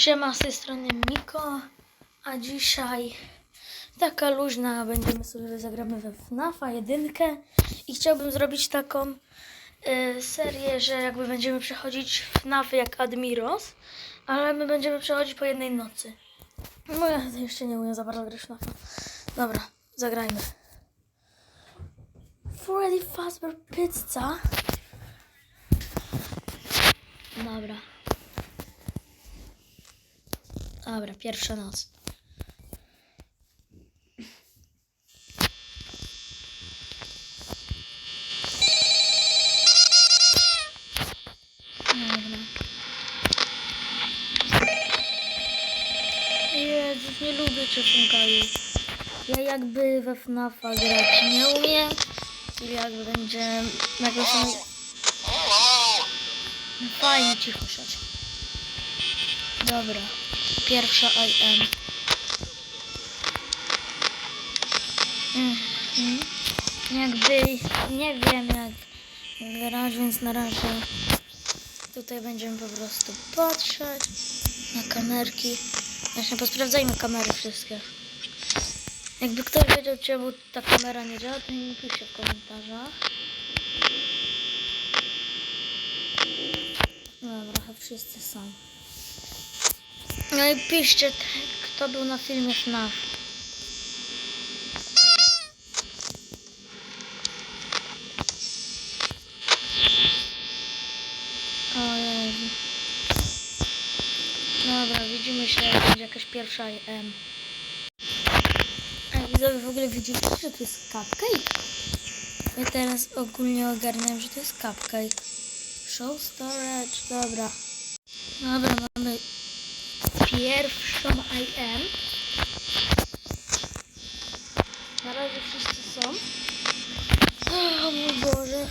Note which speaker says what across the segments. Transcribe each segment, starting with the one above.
Speaker 1: Siema, z tej strony Miko, a dzisiaj taka luźna, będziemy sobie zagramy we FNAFa jedynkę i chciałbym zrobić taką y, serię, że jakby będziemy przechodzić FNAFy jak Admiros, ale my będziemy przechodzić po jednej nocy. No ja jeszcze nie umiem za bardzo grać FNAFa. Dobra, zagrajmy. Freddy Fazbear Pizza. Dobra. Dobra, pierwsza noc. Jezus, nie lubię czefunkaju. Ja jakby we FNAFa grać nie umiem. I jakby będzie jakoś... No fajnie, cicho siać. Dobra. Pierwsza IM. Mhm. Jakby nie wiem jak grać, więc na razie tutaj będziemy po prostu patrzeć na kamerki. Właśnie posprawdzajmy kamery wszystkie. Jakby ktoś wiedział czemu ta kamera nie działa, to nie piszcie w komentarzach. Dobra, chyba wszyscy są. No i piszcie, kto był na filmie FNAF. O Jezu. Dobra, widzimy się, jak będzie jakaś pierwsza IM. A widzowie w ogóle widzicie, że to jest cupcake? Ja teraz ogólnie ogarniam, że to jest cupcake. Show storage, dobra. Dobra, mamy pierwszą IM. Na razie wszyscy są. O mój Boże.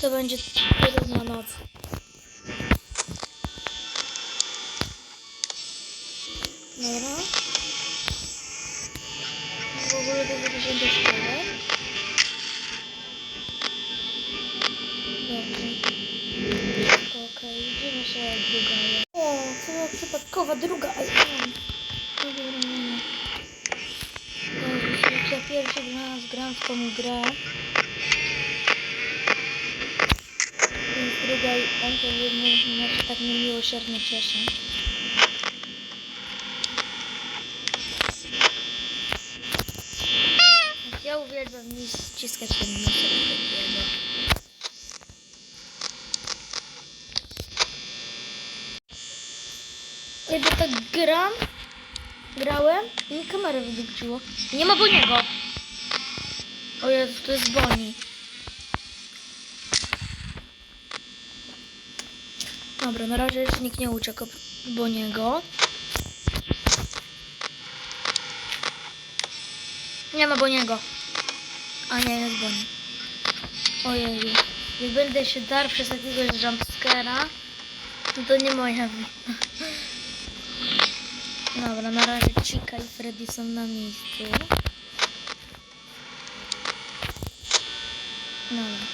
Speaker 1: To będzie trudna noc. Dobra. W ogóle to będzie do przypadkowa druga nie. Jezus, ja pierwszy raz gram w tą grę. Więc druga IM to mnie, mnie tak niemiłosiernie cieszy. Ja uwielbiam ściskać ten mikrofon takiego. Jakby tak gram, grałem i mi kamerę wydupciło. Nie ma Boniego. O Jezu, to jest Boni. Dobra, na razie jeszcze nikt nie uciekł Boniego. Nie ma Boniego. A nie, jest Boni. Ojej. Jak będę się darł przez jakiegoś jumpscare'a, no to nie moja wina. Dobra, na razie Chica i Freddy są na miejscu. Dobra.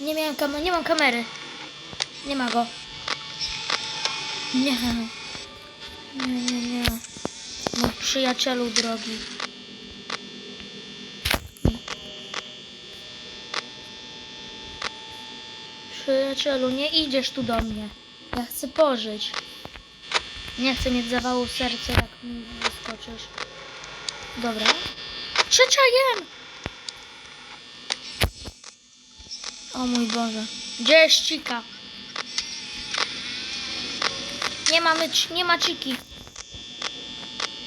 Speaker 1: Nie miałem kamery, nie mam kamery. Nie ma go. Nie. Nie, nie, nie. Mój przyjacielu drogi. Przyjacielu, nie idziesz tu do mnie. Ja chcę pożyć. Nie chcę mieć zawału serca, jak mi wyskoczysz. Dobra. Trzecia jem! O mój Boże. Gdzie jest cika? Nie mamy, nie ma ciki.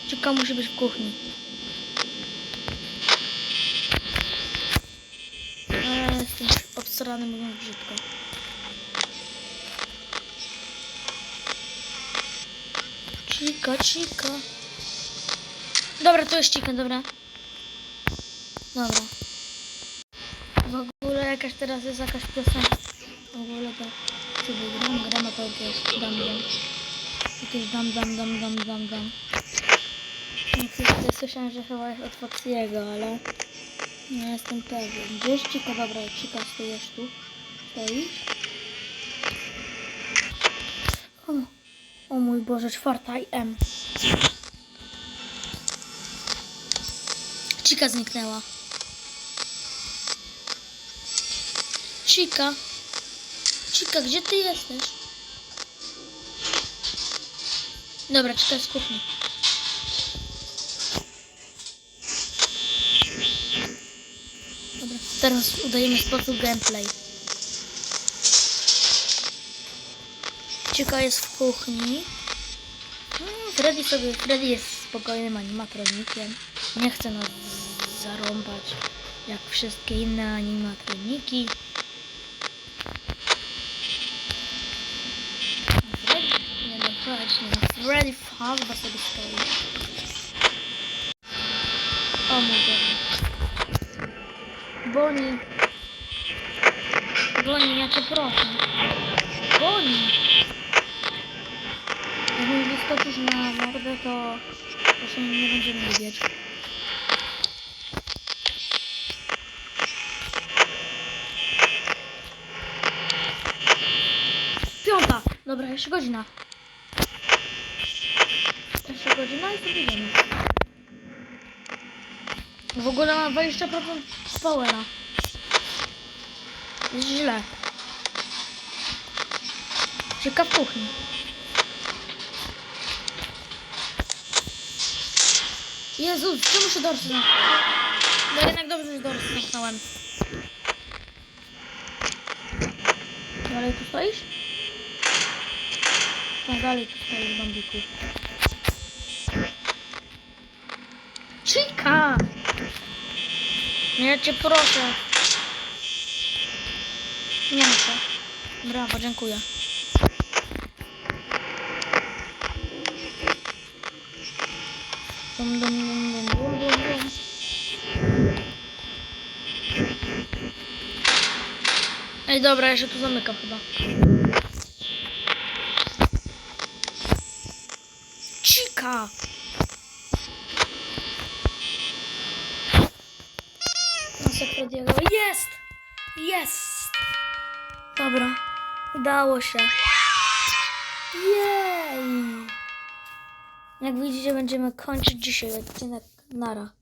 Speaker 1: Cika musi być w kuchni. A ja jestem obstrany, mówiąc brzydko. Cika, cika. Dobra, tu jest cika, dobra. Dobra. W ogóle jakaś teraz jest jakaś piosenka. W ogóle to sobie gram, gram, a to jakieś dam, dam. Jakieś dam, dam, dam, dam, dam, dam. Słyszałem, że chyba jest od ale nie jestem pewien. Gdzie jest cika? Dobra, cika stojesz tu. Stoisz? Mój Boże, czwarta i M. Cika zniknęła. Cika. Cika, gdzie ty jesteś? Dobra, Cika jest kuchni. Dobra, teraz udajemy sposób gameplay. Cika jest w kuchni. Mm, Freddy sobie, Freddy jest spokojnym animatronikiem. Nie chce nas zarąbać jak wszystkie inne animatroniki. Freddy, nie no, chodź, nie. Freddy Fazbear sobie stoi. O mój Boże. Bonnie. Bonnie, ja cię proszę. Bonnie. Mi wyskoczysz na mordę, to proszę nie będziemy lubić. Piąta. Dobra, jeszcze godzina. Jeszcze godzina i sobie idziemy. W ogóle ma 20% powera. Jest źle. Ciekaw kuchni. Jezus, czemu się dorsy? No jednak dobrze, że dorsy zamknąłem. Dalej tu stoisz? Tak, dalej tu stoisz, bambiku. Chica! Nie, cię proszę. Nie muszę. Brawo, dziękuję. Dum, dum, dum, dum, dum, dum. Ej, dobra, ja się tu zamykam chyba. Diego. Jest! Jest! Dobra, udało się. Jej! Jak widzicie, będziemy kończyć dzisiaj odcinek. Nara.